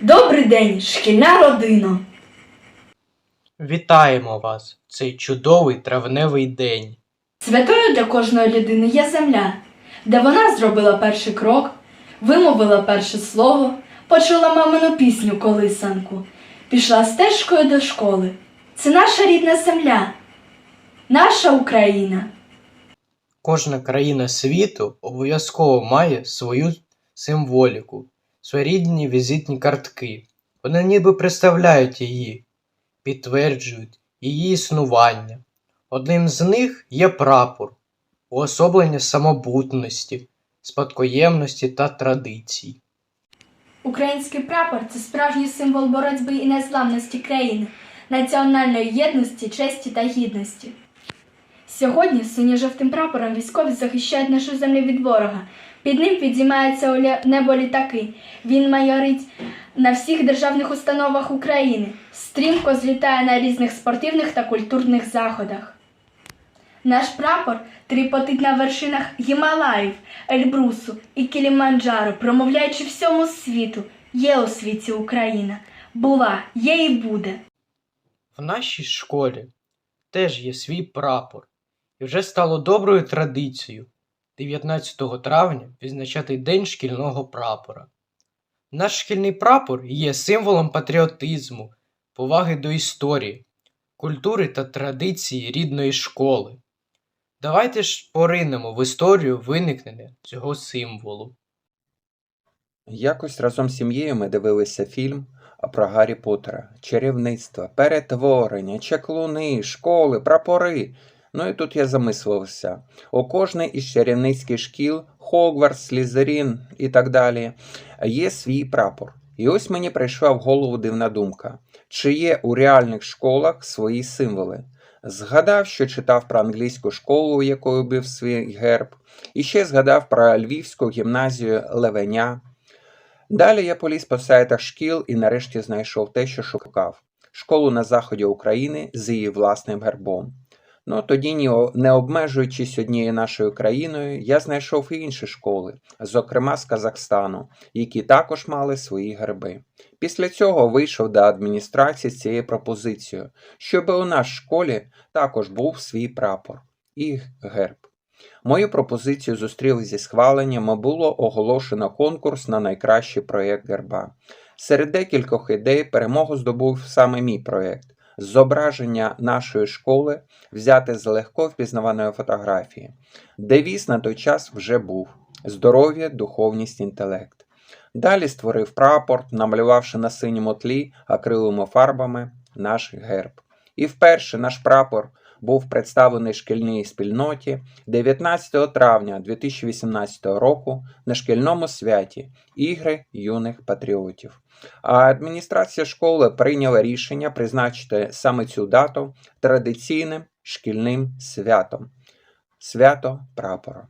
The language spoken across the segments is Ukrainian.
Добрий день, шкільна родина. Вітаємо вас в цей чудовий травневий день. Святою для кожної людини є земля, де вона зробила перший крок, вимовила перше слово, почула мамину пісню колисанку, пішла стежкою до школи. Це наша рідна земля, наша Україна. Кожна країна світу обов'язково має свою символіку, своєрідні візитні картки. Вони ніби представляють її, підтверджують її існування. Одним з них є прапор, уособлення самобутності, спадкоємності та традицій. Український прапор це справжній символ боротьби і незламності країни, національної єдності, честі та гідності. Сьогодні синьо-жовтим прапором військові захищають нашу землю від ворога. Під ним підіймаються у небо літаки. Він майорить на всіх державних установах України, стрімко злітає на різних спортивних та культурних заходах. Наш прапор тріпотить на вершинах Гімалаїв, Ельбрусу і Кіліманджаро, промовляючи всьому світу, є у світі Україна. Була, є і буде. В нашій школі теж є свій прапор, і вже стало доброю традицією 19 травня відзначати День шкільного прапора. Наш шкільний прапор є символом патріотизму, поваги до історії, культури та традиції рідної школи. Давайте ж поринемо в історію виникнення цього символу. Якось разом з сім'єю ми дивилися фільм про Гаррі Поттера. Чарівництво, перетворення, чаклуни, школи, прапори. Ну і тут я замислився. У кожній із чарівницьких шкіл, Хогвартс, Слізерін і так далі, є свій прапор. І ось мені прийшла в голову дивна думка: чи є у реальних школах свої символи? Згадав, що читав про англійську школу, у якої був свій герб, і ще згадав про львівську гімназію Левеня. Далі я поліз по сайтах шкіл і нарешті знайшов те, що шукав: школу на заході України з її власним гербом. Ну тоді, не обмежуючись однією нашою країною, я знайшов і інші школи, зокрема з Казахстану, які також мали свої герби. Після цього вийшов до адміністрації з цією пропозицією, щоб у нашій школі також був свій прапор і герб. Мою пропозицію зустріли зі схваленням було оголошено конкурс на найкращий проєкт герба. Серед декількох ідей перемогу здобув саме мій проєкт зображення нашої школи взяти з легко впізнаваної фотографії. Девіз на той час вже був здоров'я, духовність, інтелект. Далі створив прапор, намалювавши на синьому тлі акриловими фарбами наш герб. І вперше наш прапор був представлений шкільній спільноті 19 травня 2018 року на шкільному святі Ігри юних патріотів. А адміністрація школи прийняла рішення призначити саме цю дату традиційним шкільним святом свято прапора.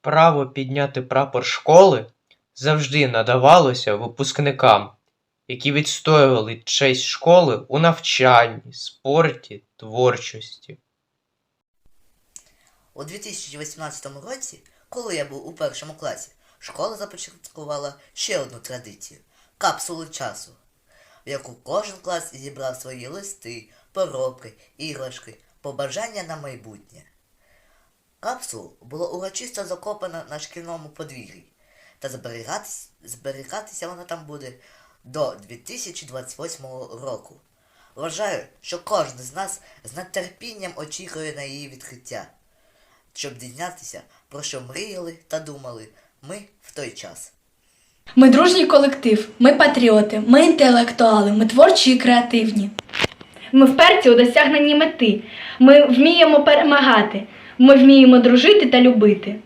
Право підняти прапор школи завжди надавалося випускникам, які відстоювали честь школи у навчанні, спорті, творчості. У 2018 році, коли я був у першому класі, школа започаткувала ще одну традицію капсулу часу, в яку кожен клас зібрав свої листи, поробки, іграшки, побажання на майбутнє. Капсулу було урочисто закопано на шкільному подвір'ї, та зберігатись, зберігатися вона там буде до 2028 року. Вважаю, що кожен з нас з нетерпінням очікує на її відкриття щоб дізнатися, про що мріяли та думали ми в той час. Ми дружній колектив, ми патріоти, ми інтелектуали, ми творчі і креативні. Ми вперті у досягненні мети. Ми вміємо перемагати. Ми вміємо дружити та любити.